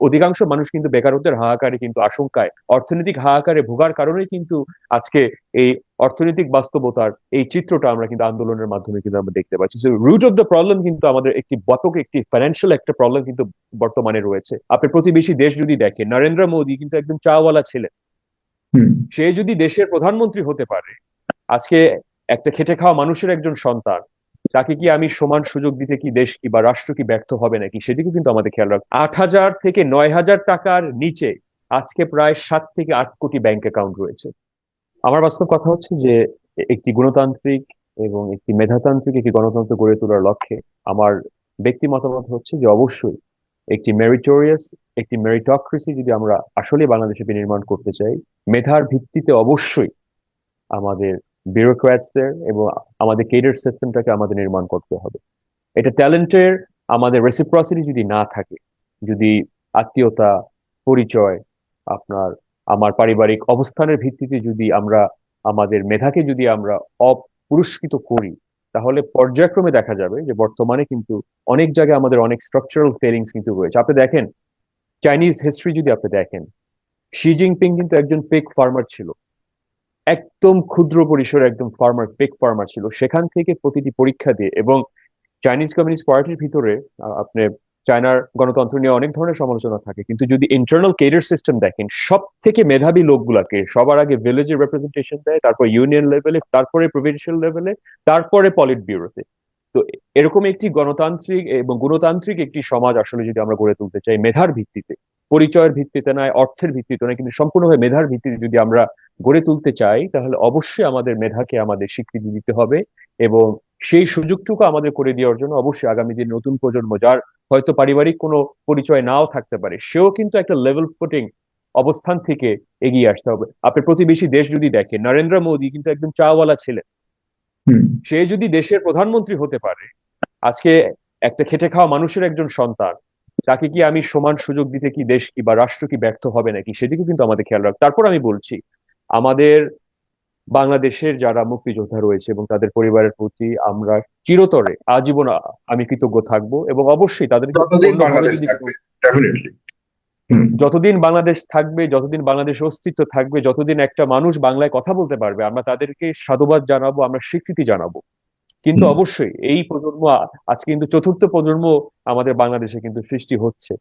অধিকাংশ মানুষ কিন্তু বেকারত্বের হাহাকারে কিন্তু আশঙ্কায়। অর্থনৈতিক হাহাকারে ভোগার কারণে কিন্তু আজকে এই অর্থনৈতিক বাস্তবতার এই চিত্রটা আমরা কিন্তু আন্দোলনের মাধ্যমে কিন্তু আমরা দেখতে পাচ্ছি। রুট অফ দ্য প্রবলেম কিন্তু আমাদের একটি ব্যাপক একটি ফাইন্যান্সিয়াল একটা প্রবলেম কিন্তু বর্তমানে রয়েছে। আপনি প্রতিবেশী দেশ যদি দেখেন নরেন্দ্র মোদী কিন্তু একদম চাওয়ালা ছিলেন। সে যদি দেশের প্রধানমন্ত্রী হতে পারে আজকে একটা খেটে খাওয়া মানুষের একজন সন্তান তাকে কি আমি সমান সুযোগ দিতে কি দেশ কি বা রাষ্ট্র কি ব্যর্থ হবে নাকি সেদিকে কিন্তু আমাদের খেয়াল রাখ আট হাজার থেকে নয় হাজার টাকার নিচে আজকে প্রায় সাত থেকে আট কোটি ব্যাংক অ্যাকাউন্ট রয়েছে। আমার বাস্তব কথা হচ্ছে যে একটি গণতান্ত্রিক এবং একটি মেধাতান্ত্রিক একটি গণতন্ত্র গড়ে তোলার লক্ষ্যে আমার ব্যক্তি মতামত হচ্ছে যে অবশ্যই একটি মেরিটোরিয়াস একটি মেরিটক্রেসি যদি আমরা আসলে বাংলাদেশে বিনির্মাণ করতে চাই, মেধার ভিত্তিতে অবশ্যই আমাদের বিউরোক্র্যাটসদের এবং আমাদের কেডার সিস্টেমটাকে আমাদের নির্মাণ করতে হবে। এটা ট্যালেন্টের আমাদের রেসিপ্রসিটি যদি না থাকে, যদি আত্মীয়তা, পরিচয়, আপনার, আমার পারিবারিক অবস্থানের ভিত্তিতে যদি আমরা, আমাদের মেধাকে যদি আমরা অপুরস্কৃত করি, তাহলে পর্যায়ক্রমে দেখা যাবে যে বর্তমানে কিন্তু অনেক জায়গায় আমাদের অনেক স্ট্রাকচারাল ফেলিংস কিন্তু রয়েছে। আপনি দেখেন চাইনিজ হিস্ট্রি যদি আপনি দেখেন শি জিনপিং কিন্তু একজন পেক ফার্মার ছিল। একদম ক্ষুদ্র পরিসরে একদম ফার্মার পেক ফার্মার ছিল। সেখান থেকে প্রতিটি পরীক্ষা দিয়ে এবং চাইনিজ কমিউনিস্ট পার্টির ভিতরে আপনি চায়নার গণতন্ত্র নিয়ে অনেক ধরনের সমালোচনা থাকে। কিন্তু যদি ইন্টারনাল কেরিয়ার সিস্টেম দেখেন সব থেকে মেধাবী লোকগুলাকে সবার আগে ভিলেজে রিপ্রেজেন্টেশন দেয়, তারপর ইউনিয়ন লেভেলে তারপরে প্রভিন্সিয়াল লেভেলে তারপরে পলিট ব্যুরোতে তো এরকম একটি গণতান্ত্রিক এবং গণতান্ত্রিক একটি সমাজ আসলে যদি আমরা গড়ে তুলতে চাই, মেধার ভিত্তিতে, পরিচয়ের ভিত্তিতে নয়, অর্থের ভিত্তিতে নয়, কিন্তু সম্পূর্ণভাবে মেধার ভিত্তিতে যদি আমরা গড়ে তুলতে চাই তাহলে অবশ্যই আমাদের মেধাকে আমাদের স্বীকৃতি দিতে হবে এবং সেই সুযোগটুকু আমাদের করে দেওয়ার জন্য অবশ্যই আগামী দিন নতুন প্রজন্ম যার হয়তো পারিবারিক কোনো পরিচয় নাও থাকতে পারে সেও কিন্তু একটা লেভেল ফুটিং অবস্থান থেকে এগিয়ে আসতে হবে। আপনি প্রতিবেশী দেশ যদি দেখেন নরেন্দ্র মোদী কিন্তু একদম চাওয়ালা ছিলেন সে যদি দেশের প্রধানমন্ত্রী হতে পারে আজকে একটা খেটে খাওয়া মানুষের একজন সন্তান তাকে কি আমি সমান সুযোগ দিতে কি দেশ কি বা রাষ্ট্র কি ব্যর্থ হবে নাকি সেদিকে কিন্তু আমাদের খেয়াল রাখ তারপর আমি বলছি আমাদের বাংলাদেশের যারা মুক্তিযোদ্ধা রয়েছে এবং তাদের পরিবারের প্রতি আমরা চিরতরে আজীবন আমি কৃতজ্ঞ থাকব এবং অবশ্যই তাদেরকে যতদিন বাংলাদেশ থাকবে যতদিন বাংলাদেশ অস্তিত্ব থাকবে যতদিন একটা মানুষ বাংলায় কথা বলতে পারবে আমরা তাদেরকে সাধুবাদ জানাব আমরা স্বীকৃতি জানাব। কিন্তু অবশ্যই এই প্রজন্ম আজকে কিন্তু চতুর্থ প্রজন্ম আমাদের বাংলাদেশে কিন্তু সৃষ্টি হচ্ছে।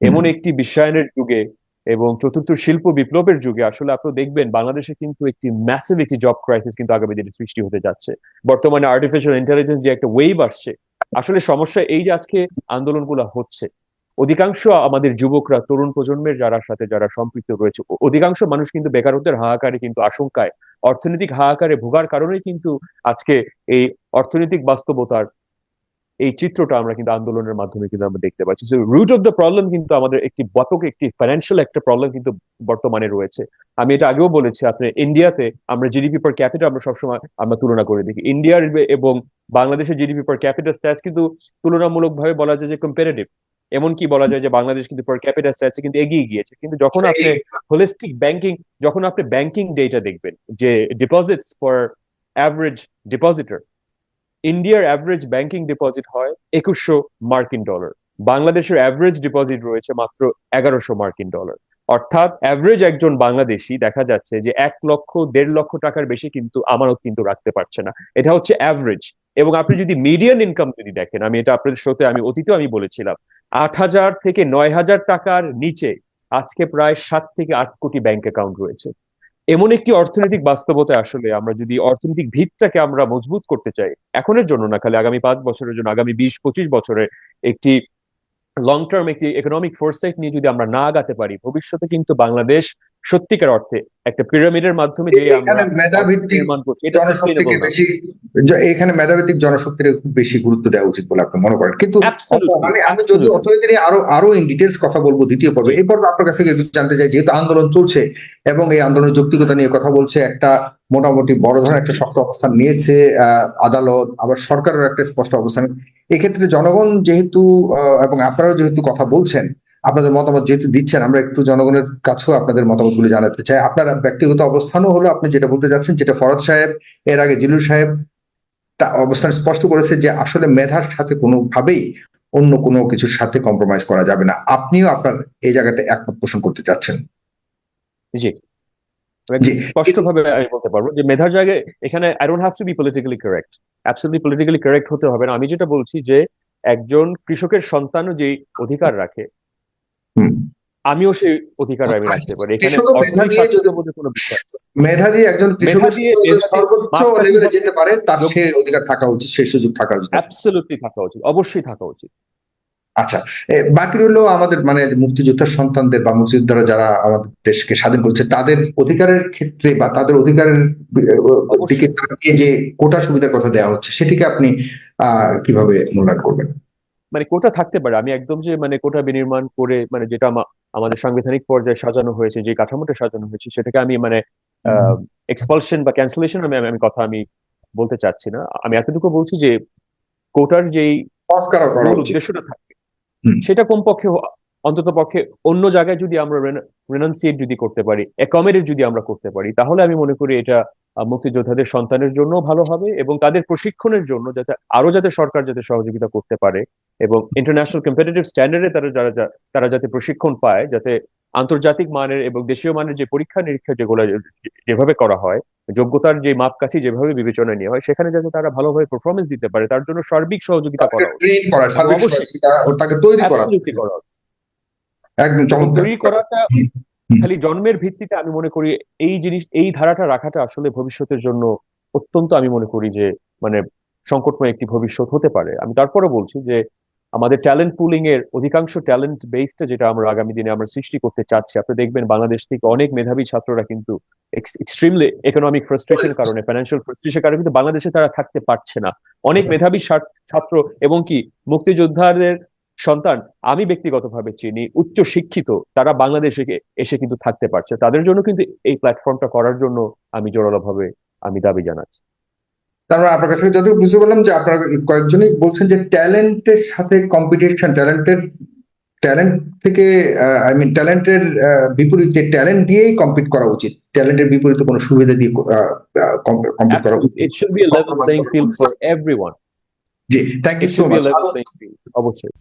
এমন একটি বিশ্বায়নের যুগে এবং চতুর্থ শিল্প বিপ্লবের যুগে আসলে আপনি দেখবেন বাংলাদেশে কিন্তু একটি ম্যাসিভ একটি জব ক্রাইসিস কিন্তু আগামী দিনে সৃষ্টি হতে যাচ্ছে। বর্তমানে আর্টিফিশিয়াল ইন্টেলিজেন্স যে একটা ওয়েভ আসছে, আসলে সমস্যা এই যে আজকে আন্দোলনগুলো হচ্ছে, অধিকাংশ আমাদের যুবকরা, তরুণ প্রজন্মের যারা সাথে যারা সম্পৃক্ত রয়েছে অধিকাংশ মানুষ কিন্তু বেকারত্বের হাহাকারে কিন্তু আশঙ্কায়। অর্থনৈতিক হাহাকারে ভোগার কারণেই কিন্তু আজকে এই অর্থনৈতিক বাস্তবতার এই চিত্রটা আমরা কিন্তু আন্দোলনের মাধ্যমে কিন্তু আমরা দেখতে পাচ্ছি। রুট অফ দ্য প্রবলেম কিন্তু আমাদের একটি ব্যাপক একটি ফাইন্যান্সিয়াল একটা প্রবলেম কিন্তু বর্তমানে রয়েছে। আমি এটা আগেও বলেছি আপনি ইন্ডিয়াতে আমরা জিডিপি পার ক্যাপিটা আমরা সবসময় আমরা তুলনা করে দেখি। ইন্ডিয়ার এবং বাংলাদেশের জিডিপি পার ক্যাপিটা স্ট্যাটস কিন্তু তুলনামূলকভাবে বলা যায় যে কম্পারেটিভ এমনকি বলা যায় যে বাংলাদেশ কিন্তু পার ক্যাপিটা স্ট্যাটসে কিন্তু এগিয়ে গিয়েছে। কিন্তু যখন আপনি হোলিস্টিক ব্যাংকিং যখন আপনি ব্যাংকিং ডেটা দেখবেন যে ডিপোজিটস ফর অ্যাভারেজ ডিপোজিটর ইন্ডিয়ার অ্যাভারেজ ব্যাংকিং ডিপোজিট হয় একুশশো মার্কিন ডলার বাংলাদেশের অ্যাভারেজ ডিপোজিট রয়েছে মাত্র এগারোশো মার্কিন ডলার অর্থাৎ অ্যাভারেজ একজন বাংলাদেশি দেখা যাচ্ছে যে এক লক্ষ, দেড় লক্ষ টাকার বেশি কিন্তু আমানত কিন্তু রাখতে পারছে না। এটা হচ্ছে অ্যাভারেজ এবং আপনি যদি মিডিয়ান ইনকাম যদি দেখেন, আমি এটা আপনাদের সাথে আমি অতীতেও আমি বলেছিলাম, আট হাজার থেকে নয় হাজার টাকার নিচে আজকে প্রায় সাত থেকে আট কোটি ব্যাংক অ্যাকাউন্ট রয়েছে। এমন একটি অর্থনৈতিক বাস্তবতা আসলে আমরা যদি অর্থনৈতিক ভিতটাকে আমরা মজবুত করতে চাই, এখনের জন্য না, খালি আগামী পাঁচ বছরের জন্য, আগামী বিশ, পঁচিশ বছরের একটি লং টার্ম একটি ইকোনমিক ফোরসাইট নিয়ে যদি আমরা না আগাতে পারি, ভবিষ্যতে কিন্তু বাংলাদেশ সত্যিকার অর্থে একটা পিরামিডের মাধ্যমে যে এখানে মেধাভিত্তিক জনশক্তিকে বেশি এখানে মেধাভিত্তিক জনশক্তির খুব বেশি গুরুত্ব দেওয়া উচিত বলে আপনি মনে করেন। কিন্তু মানে আমি যদি. অর্থনীতি নিয়ে আরও আরও ইন ডিটেলস কথা বলব দ্বিতীয় পর্বে। এই পর্বে আপনার কাছ জানতে চাই যেহেতু আন্দোলন চলছে এবং এই আন্দোলনের যৌক্তিকতা নিয়ে কথা বলছে একটা মোটামুটি বড় ধরনের একটা শক্ত অবস্থান নিয়েছে আহ, আদালত আবার সরকারের একটা স্পষ্ট অবস্থান। এক্ষেত্রে জনগণ যেহেতু এবং আপনারাও যেহেতু কথা বলছেন আপনাদের মতামত যেহেতু দিচ্ছেন আমরা একটু জনগণের কাছেও আপনাদের মতামতগুলো জানাতে চাই। আপনার ব্যক্তিগত অবস্থানও হলো আপনি যেটা বলতে যাচ্ছেন যেটা ফরজ সাহেব এর আগে জিলুর সাহেব তা অবস্থান স্পষ্ট করেছে যে আসলে মেধার সাথে কোনোভাবেই অন্য কোনো কিছুর সাথে কম্প্রোমাইজ করা যাবে না। আপনিও আপনার এই জায়গাতে একমত পোষণ করতে চাচ্ছেন। জি। স্পষ্টভাবে আমি বলতে পারব যে মেধার জায়গায় এখানে I don't have to be politically correct absolutely politically correct হতে হবে না। আমি যেটা বলছি যে একজন কৃষকের সন্তানও যে অধিকার রাখে। আমিও সেই অধিকার আমি রাখতে পারি। এখানে মেধা দিয়ে একজন সর্বোচ্চ লেভেলে যেতে পারে তার সে অধিকার থাকা উচিত সেই সুযোগ থাকা উচিত। অ্যাবসলিউটলি থাকা উচিত অবশ্যই থাকা উচিত। আচ্ছা বাকি রইল আমাদের মানে মুক্তিযোদ্ধার সন্তানদের বা মুক্তিযোদ্ধারা যারা আমাদের দেশকে স্বাধীন করছে তাদের অধিকারের ক্ষেত্রে বা তাদের অধিকারের দিকে যে কোটা সুবিধার কথা দেওয়া হচ্ছে সেটিকে আপনি আহ কীভাবে মূল্যায়ন করবেন? মানে কোটা থাকতে পারে। আমি একদম যে মানে কোটা বিনির্মাণ করে মানে যেটা আমাদের সাংবিধানিক পর্যায়ে সাজানো হয়েছে যে কাঠামোটা সাজানো হয়েছে সেটাকে আমি মানে এক্সপালশন বা ক্যান্সেলেশন আমি আমি কথা আমি বলতে চাচ্ছি না। আমি এতটুকু বলছি যে কোটার যেই উদ্দেশ্যটা থাকে। সেটা কমপক্ষে অন্তত পক্ষে অন্য জায়গায় যদি আমরা রেনান্সিয়েট যদি করতে পারি অ্যাকমোডেট যদি আমরা করতে পারি তাহলে আমি মনে করি এটা মুক্তিযোদ্ধাদের সন্তানের জন্য ভালো হবে এবং তাদের প্রশিক্ষণের জন্য যাতে আরও যাতে সরকার যাতে সহযোগিতা করতে পারে এবং ইন্টারন্যাশনাল কম্পিটিটিভ স্ট্যান্ডার্ডে তারা যারা তারা যাতে প্রশিক্ষণ পায় যাতে আন্তর্জাতিক মানের এবং দেশীয় মানের যে পরীক্ষা নিরীক্ষা যেগুলো যেভাবে করা হয় যোগ্যতার যে মাপকাঠি যেভাবে বিবেচনায় নেওয়া হয় সেখানে যাতে তারা ভালোভাবে পারফরমেন্স দিতে পারে তার জন্য সার্বিক সহযোগিতা করা ট্রেন করা অবশ্যই। তাকে তৈরি করা। একদম করাটা। খালি জন্মের ভিত্তিতে আমি মনে করি এই জিনিস এই ধারাটা রাখাটা আসলে ভবিষ্যতের জন্য অত্যন্ত আমি মনে করি যে মানে সংকটময় একটি ভবিষ্যৎ হতে পারে। আমি তারপরে বলছি যে আমাদের ট্যালেন্ট পুলিং এর অধিকাংশ ট্যালেন্ট বেসটা যেটা আমরা আগামী দিনে আমরা সৃষ্টি করতে চাচ্ছি আপনি দেখবেন বাংলাদেশ থেকে অনেক মেধাবী ছাত্ররা কিন্তু এক্সট্রিমলি ইকোনমিক ফ্রাস্ট্রেশন কারণে ফাইন্যান্সিয়াল ফ্রাস্ট্রেশন কারণে কিন্তু বাংলাদেশে তারা থাকতে পারছে না। অনেক মেধাবী ছাত্র এবং কি মুক্তিযোদ্ধাদের সন্তান আমি ব্যক্তিগতভাবে চিনি উচ্চ শিক্ষিত তারা বাংলাদেশে এসে কিন্তু থাকতে পারছে। তাদের জন্য কিন্তু এই প্ল্যাটফর্মটা করার জন্য আমি জোরালোভাবে আমি দাবি জানাচ্ছি। তার মানে আপনার কাছ যতটুকু বুঝতে পারলাম যে আপনারা কয়েকজনই বলছেন যে ট্যালেন্টের সাথে কম্পিটিশন ট্যালেন্টের ট্যালেন্ট থেকে আই মিন ট্যালেন্টের বিপরীতে ট্যালেন্ট দিয়েই কম্পিট করা উচিত। ট্যালেন্টের বিপরীতে কোনো সুবিধা দিয়ে কম্পিট করা উচিত। should be a level playing field for everyone. জি থ্যাংক ইউ সো মাচ. অবশ্যই